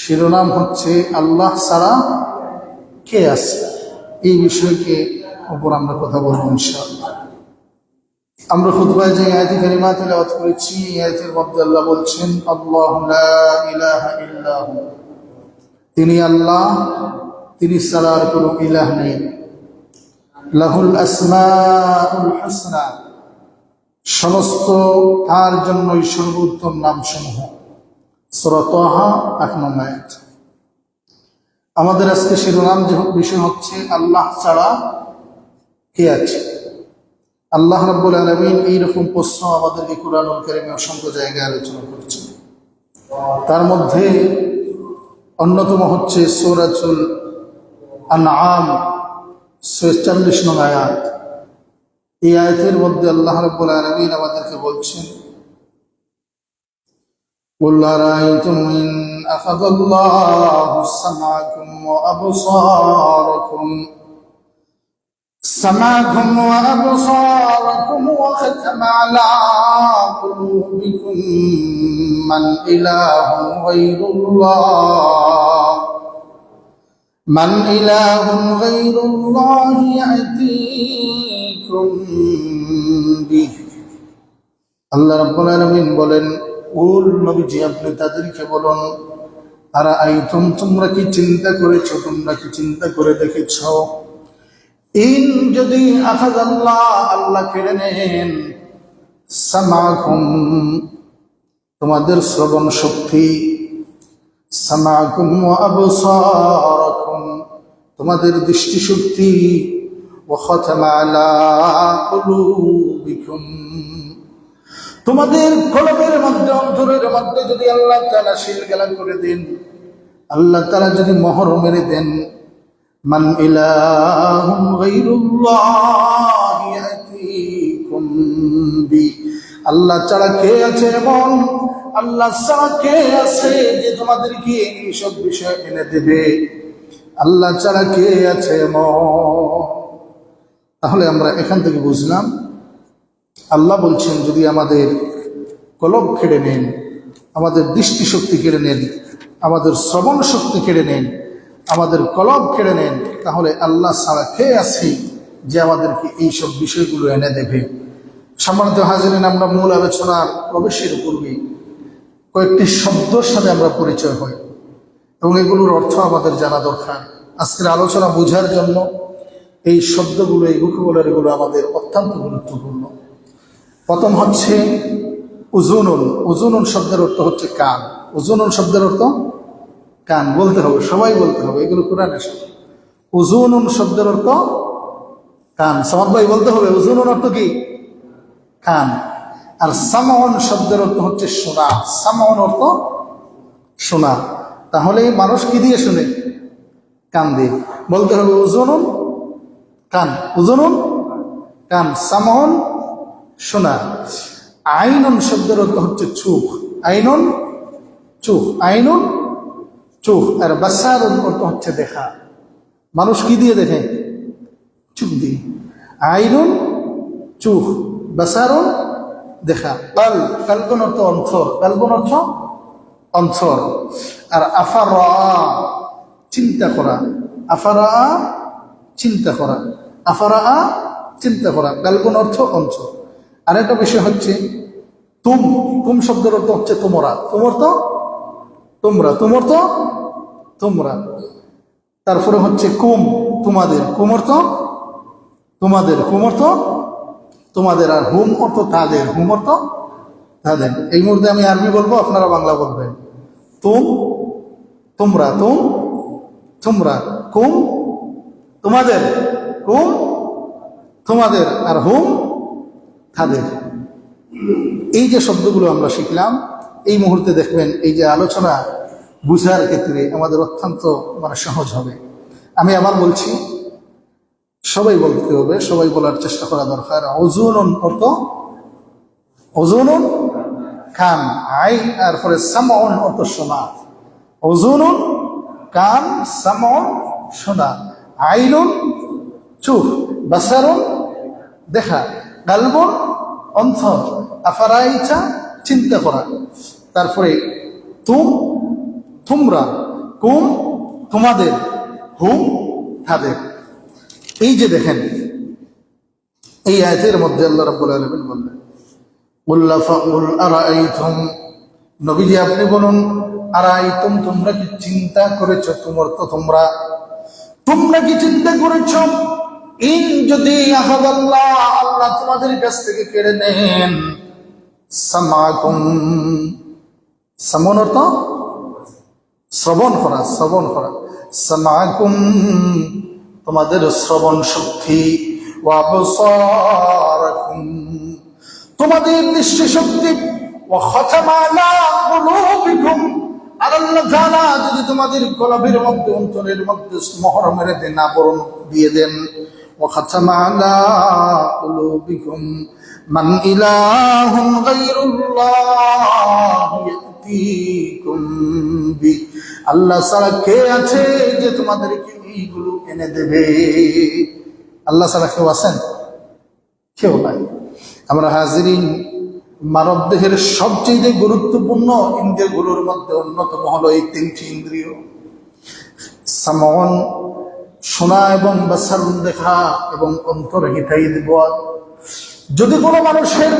শিরোনাম হচ্ছে আল্লাহ সারা কে আছে? এই বিষয়কে ওপর আমরা কথা বলব ইনশাআল্লাহ। আমরা খুতবায় যে আয়াতি কারিমা তেলাওয়াত করেছি আয়াতের মধ্যে আল্লাহ বলছেন, আল্লাহ তিনি আল্লাহ, তিনি ছাড়া আর কোনো ইলাহ নেই। লাহুল আসমাউল হুসনা। সমস্ত তার জন্যই সর্বোত্তম নাম সমূহ আমাদের আজকে শিরোনাম যে বিষয় হচ্ছে, আল্লাহ ছাড়া কে আছে? আল্লাহ রাব্বুল আলমিন এইরকম প্রশ্ন আমাদেরকে কোরআনুল কারিমে অসংখ্য জায়গায় আলোচনা করছেন। তার মধ্যে অন্যতম হচ্ছে সৌরাচুল আনআম, ছেচল্লিশ নং আয়াত। এই আয়াতের মধ্যে আল্লাহ রাব্বুল আলমিন আমাদেরকে বলছেন قل أرأيتم إن أخذ الله سمعكم وأبصاركم سمعكم وأبصاركم وختم على قلوبكم من إله غير الله من إله غير الله يأتيكم به আল্লাহ রাব্বুল আলামিন বলেন উল নবীজি আপনি তাদেরকে বলুন আর আইতুম তোমরা কি চিন্তা করেছ? তোমরা কি চিন্তা করে দেখেছ? ইন যদি আখাজ আল্লাহ আল্লাহ কেড়ে নেন, সামাকুম, তোমাদের শ্রবণ শক্তি, সামাকুম আবসারাকুম, তোমাদের দৃষ্টিশক্তি ও খতমা আলা কুলুবিকুম। তোমাদের কলমের মধ্যে, অন্তরের মধ্যে যদি আল্লাহ তালা শিলগেলা করে দেন, আল্লাহ তালা যদি মহর মেরে দেন, মান ইলাহুম গায়রুল্লাহ ইয়াতিকুম আল্লাহ ছাড়া কে আছে এমন? আল্লাহ ছাড়া কে আছে যে তোমাদেরকে এইসব বিষয় এনে দেবে? আল্লাহ ছাড়া কে আছে এমন? তাহলে আমরা এখান থেকে বুঝলাম আল্লাহ বলছেন, যদি আমাদের কলব কেড়ে নেন, আমাদের দৃষ্টিশক্তি কেড়ে নেন, আমাদের শ্রবণ শক্তি কেড়ে নেন, আমাদের কলব কেড়ে নেন, তাহলে আল্লাহ ছাড়া খেয়ে আছি যে আমাদেরকে এইসব বিষয়গুলো এনে দেবে? সম্মানিত হাজিরিন, আমরা মূল আলোচনার প্রবেশের পূর্বে কয়েকটি শব্দর সাথে আমরা পরিচয় হই, এবং এগুলোর অর্থ আমাদের জানা দরকার। আজকের আলোচনা বোঝার জন্য এই শব্দগুলো, এই ভূখবলের এগুলো আমাদের অত্যন্ত গুরুত্বপূর্ণ। প্রথম হচ্ছে উজুনুন। উজুনুন শব্দের অর্থ হচ্ছে কান। উজুনুন শব্দের অর্থ কান। বলতে হবে, সবাই বলতে হবে, এগুলো কোরআনে উজুনুন শব্দের অর্থ কান। সমাদ ভাই বলতে হবে, উজুনুন অর্থ কি? কান। আর সামাউন শব্দের অর্থ হচ্ছে শোনা। সামাউন অর্থ শোনা। তাহলে মানুষ কি দিয়ে শুনে? কান দিয়ে। বলতে হবে উজুনুন কান। উজুনুন কান। সামাউন শোনা, আইনন শব্দের অর্থ হচ্ছে চোখ। আইনন চুখ, আইনন চোখ। আর বাসারুন অর্থ হচ্ছে দেখা। মানুষ কি দিয়ে দেখে? চোখ দিয়ে। আইনুন চোখ বাসারুন দেখা। কাল কালগুন অর্থ অন্তর। কালগুন অর্থ অন্তর। আর আফার, চিন্তা করা। আফারা, চিন্তা করা। আফারা, চিন্তা করা। কালগুন অর্থ অন্তর। আরেকটা বিষয় হচ্ছে তুম তুম শব্দের অর্থ হচ্ছে তোমরা। তোমার তো? তোমরা। তোমার তো? তোমরা। তারপরে হচ্ছে কুম, তোমাদের। কুম অর্থ তোমাদের। কুম অর্থ তোমাদের। আর হুম অর্থ তাদের। হুম অর্থ তাদের। এই মুহূর্তে আমি আরবি বলব, আপনারা বাংলা বলবেন। তুম, তোমরা। তুম, তোমরা। কুম, তোমাদের। কুম, তোমাদের। আর হুম তাদের। এই যে শব্দগুলো আমরা শিখলাম, এই মুহূর্তে দেখবেন এই যে আলোচনা বুঝার ক্ষেত্রে আমাদের অত্যন্ত মানে সহজ হবে। আমি আবার বলছি, সবাই বলতে হবে, সবাই বলার চেষ্টা করা দরকার। ওজুন অর্থ ওজুন কান, আই, আর পরে সামন অর্থ শোনা। ওজুন কান সামন শোনা। আইনুন চুখ বাসারুন দেখা। গালবন অন্থর আফারাইচা চিন্তা করা। তারপরে, তুম, তোমরা, কুম, তোমাদের, হুম, তাদের। এই যে দেখেন, এই আয়াতের মধ্যে আল্লাহ রাব্বুল আলামিন বললেন উল্লা ফাউল আরাইতুম নবীজি আপনি বলুন আরাইতুম তোমরা কি চিন্তা করেছ তোমার তো তোমরা? তোমরা কি চিন্তা করেছ? ইন যদি আহাদ আল্লাহ তোমাদের কাছ থেকে কেড়ে নেন, সামাকুম সামন শ্রবণ করা শ্রবণ করা। সামাকুম, তোমাদের শ্রবণ শক্তি তোমাদের দৃষ্টি শক্তি আল্লাহ তাআলা যদি তোমাদের কলবের মধ্যে, অন্তরের মধ্যে মোহর মেরে দেন, আবরণ দিয়ে দেন ও খতমালা কুলুবিকুম মান ইলাহুন গায়রুল্লাহ ইয়াতিকুম বি আল্লাহ ছাড়া কে আছে যে তোমাদেরকে এইগুলো এনে দেবে? আল্লাহ ছাড়া কেউ আছেন? কেউ নাই। আমরা হাজিরিন, মানব দেহের সবচেয়ে গুরুত্বপূর্ণ ইন্দ্রিয়গুলোর মধ্যে অন্যতম হলো এই তিনটি ইন্দ্রিয়। সামন শোনা এবং বাসারুন দেখা এবং অন্তর হিতাই দেব। যদি কোনো মানুষের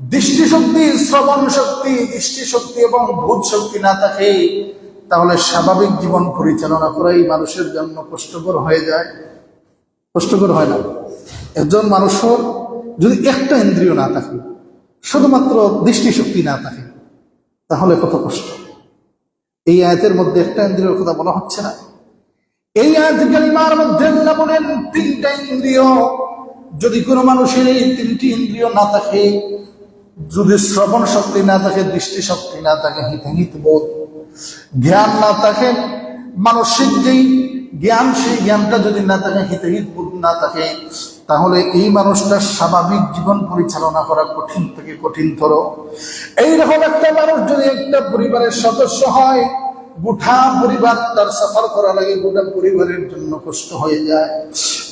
দৃষ্টিশক্তি, শ্রবণ শক্তি, দৃষ্টিশক্তি এবং ভূত শক্তি না থাকে, তাহলে স্বাভাবিক জীবন পরিচালনা করাই মানুষের জন্য কষ্টকর হয়ে যায়। কষ্টকর হয় না। একজন মানুষের যদি একটা ইন্দ্রিয় না থাকে, শুধুমাত্র দৃষ্টিশক্তি না থাকে, তাহলে কত কষ্ট। এই আয়াতের মধ্যে একটা ইন্দ্রিয়র কথা বলা হচ্ছে না। এই আয়াত কালিমার মধ্যে বলেন, তিনটা ইন্দ্রিয়। যদি কোনো মানুষের এই তিনটি ইন্দ্রিয় না থাকে, যদি শ্রবণ শক্তি না থাকে, দৃষ্টি শক্তি না থাকে হিতাহিত বোধ, জ্ঞান না থাকে, মানসিক যেই জ্ঞান, সেই জ্ঞানটা যদি না থাকে হিতাহিত বোধ না থাকে, তাহলে এই মানুষটার স্বাভাবিক জীবন পরিচালনা করা কঠিন থেকে কঠিনতর। এইরকম একটা মানুষ যদি একটা পরিবারের সদস্য হয় গোটা পরিবার তার সফর করা লাগে গোটা পরিবারের জন্য কষ্ট হয়ে যায়।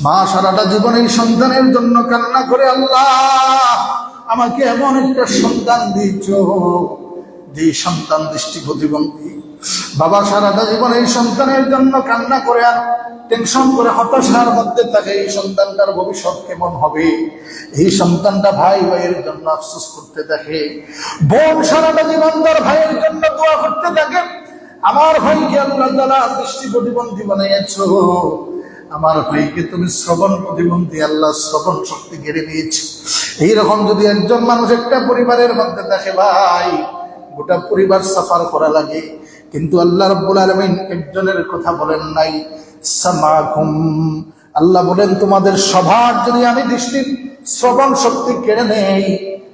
মা সারাটা জীবন এই সন্তানের জন্য কান্না করে, আল্লাহ, আমাকে এমন একটা সন্তান দিয়েছ যে সন্তান দৃষ্টি প্রতিবন্ধী। বাবা সারাটা জীবন এই সন্তানের জন্য কান্না করে আর টেনশন করে হতাশার মধ্যে থাকে, এই সন্তানটার ভবিষ্যৎ কেমন হবে? এই সন্তানটা ভাই ভাইয়ের জন্য আফসোস করতে থাকে বোন সারাটা জীবন তার ভাইয়ের জন্য দোয়া আমার ভাইকে আল্লাহ তালা দৃষ্টি প্রতিবন্ধী বানিয়েছ। আমার ভাইকে তুমি শ্রবণ প্রতিবন্ধী, আল্লাহ শ্রবণ শক্তি কেড়ে নিয়েছ। এইরকম যদি একজন মানুষ একটা পরিবারের মধ্যে দেখে, ভাই, গোটা পরিবার সাফার করা লাগে, কিন্তু আল্লাহ রব্বুল আলমিন একজনের কথা বলেন নাই আল্লাহ বলেন, তোমাদের সবার যদি আমি দৃষ্টির শ্রবণ শক্তি কেড়ে নেই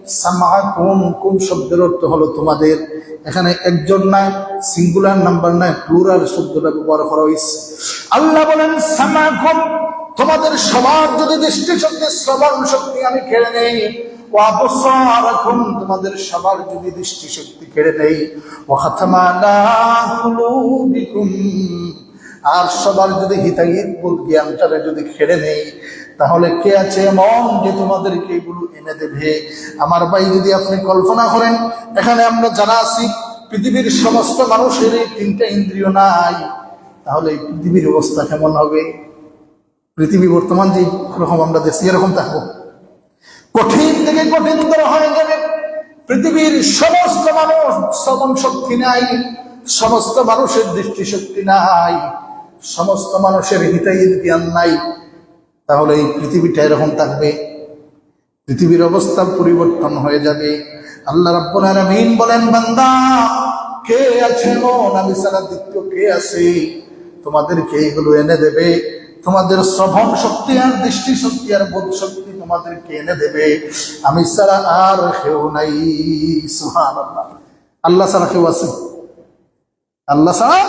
সামাকুম কুম শব্দের অর্থ হলো তোমাদের? এখানে একজন নাই সিঙ্গুলার নাম্বার নাই প্লুরাল শব্দটা ব্যবহার করা হয়েছে। আল্লাহ বলেন সামাকুম তোমাদের সবার যদি দৃষ্টি শক্তি শ্রবণ শক্তি আমি কেড়ে নেই আবসারাকুম তোমাদের সবার যদি দৃষ্টি শক্তি কেড়ে নেই আর সবার যদি হিতাহিত জ্ঞানটারে যদি খেড়ে নেই তাহলে কে আছে এমন যে তোমাদেরকে এগুলো এনে দেবে? আমার ভাই, যদি আপনি কল্পনা করেন, এখানে আমরা যারা আছি, পৃথিবীর সমস্ত মানুষের এই তিনটা ইন্দ্রিয় নাই। তাহলে পৃথিবীর অবস্থা কেমন হবে? পৃথিবী বর্তমান যে রকম আমরা দেখছি, এরকম থাকব। কঠিন থেকে কঠিনতর হয়ে যাবে। পৃথিবীর সমস্ত মানুষ শ্রবণ শক্তি নাই, সমস্ত মানুষের দৃষ্টিশক্তি নাই, সমস্ত মানুষের হিতাহিত জ্ঞান নাই। তাহলে এই পৃথিবীটা এরকম থাকবে। পৃথিবীর অবস্থা পরিবর্তন হয়ে যাবে। আল্লাহ রাব্বুল বলেন, বান্দা, কে আছে মন আমি সারা দ্বিতীয় কে আছে? তোমাদেরকে এগুলো এনে দেবে? তোমাদের শ্রবণ শক্তি আর দৃষ্টি শক্তি আর বোধ শক্তি তোমাদেরকে এনে দেবে? আমি সারা আর কেউ নাই। সুহান আল্লাহ আল্লাহ সারা কেউ আছে? আল্লাহ সারা